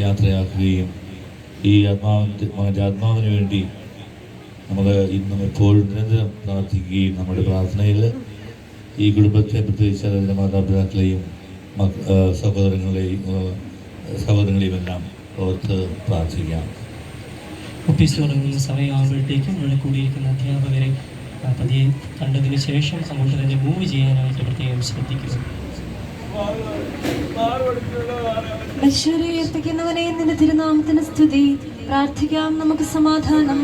യാത്രയാക്കുകയും ഈ ആത്മാവിന്റെ മകന്റെ ആത്മാവിന് വേണ്ടി നമ്മൾ ഇന്നും എപ്പോഴും നിരന്തരം പ്രാർത്ഥിക്കുകയും നമ്മുടെ പ്രാർത്ഥനയിൽ ഈ കുടുംബത്തെ പ്രത്യേകിച്ച് അതിന്റെ മാതാപിതാക്കളെയും സഹോദരങ്ങളെയും എല്ലാം ഓർത്ത് പ്രാർത്ഥിക്കാം. ഒഫീസ് തുടങ്ങുന്ന ഇവിടെ കൂടിയിരിക്കുന്ന അധ്യാപകരെ പതിയെ കണ്ടതിന് ശേഷം അങ്ങോട്ട് തന്നെ മൂവ് ചെയ്യാനായിട്ട് പ്രത്യേകം ബഷീറിയർപ്പിക്കുന്നവനെ നിന്റെ തിരുനാമത്തിന് സ്തുതി. പ്രാർത്ഥിക്കാം നമുക്ക് സമാധാനം.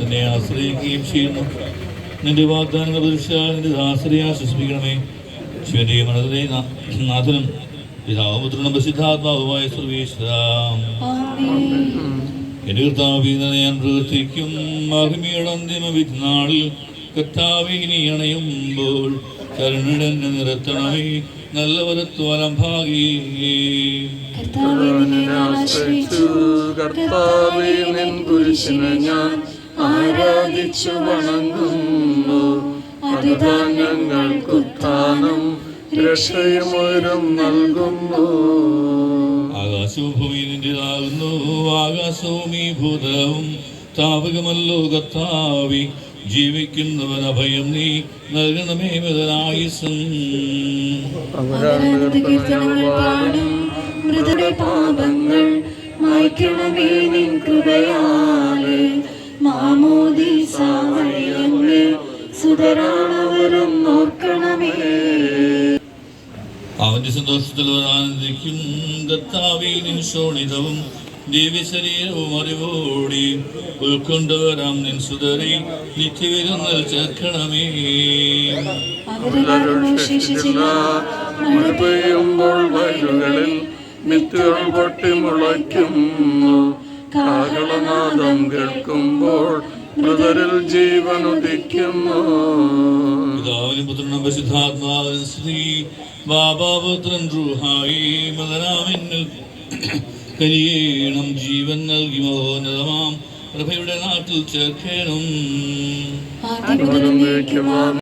നിന്നെ ആശ്രയിക്കുകയും ചെയ്യുന്നു. നിന്റെ വാഗ്ദാനങ്ങൾ നിന്റെ ദാസരെ ആശ്വസിപ്പിക്കണമേ. ശിവന്റെ മനതിലെ നാഥനും പിതാവുപുത്രനും പ്രസിദ്ധാത്മാവുമായ സർവീശ്വരാം. എന്റെ കർത്താവിനെ ഞാൻ പ്രവർത്തിക്കും. മഹിമയുടെ അന്തിമ വിധിനാളിൽ കർത്താവെ ഇനി അണയുമ്പോൾ കരുണയുടെ നിരത്തണമേ നല്ല വരത്വാലം ഭാഗിയേ കർത്താവേ, നിന്നെ ഞാൻ ആശ്രയിച്ചു. കർത്താവേ നിൻ കുരിശിനെ ഞാൻ ആരാധിച്ചു വണങ്ങുന്നു. അതുതാൻ ഞങ്ങൾക്കുത്ഥാനം രക്ഷയുമൊരും നൽകുന്നു. ആകാശവും ഭൂമി നിന്റേതാകുന്നു. ആകാശവും ഈ ഭൂതവും താപകമല്ലോ കർത്താവി ജീവിക്കുന്നവൻ അഭയം നീ നൽകണമേ മുതലായുസം മൃതരുടെ പാപങ്ങൾ മായ്ക്കണമേ നിൻ കൃപയാലെ. മാമോദീസ വഴിയങ്ങ് സുതരാണവരും ഓർക്കണമേ. അവന്റെ സന്തോഷത്തിൽ ആനന്ദിക്കും കർത്താവേ നിൻ ശോണിതവും ദിവ്യശരീരവും അറിവോടി ഉൾക്കൊണ്ടവരാം നിൻ സുതറി. നിത്യവിരുന്നൽ ചേർക്കണമേ. മഴ പെയ്യുമ്പോൾ വയലുകളിൽ മിത്തുകൾ പൊട്ടി മുളയ്ക്കുന്നു. കാഹളനാദം കേൾക്കുമ്പോൾ മൃതരിൽ ജീവൻ ഉദിക്കുന്നു. പിതാവിനും പുത്രനും പരിശുദ്ധാത്മാവിനും സ്ത്രീ ബാബാപുത്രൻ റൂഹായി. മകനാമിന്നിൽ കരിയേണം ജീവൻ നൽകി മഹോന്നതമാം. പ്രഭയുടെ നാട്ടിൽ ചേർക്കേണം.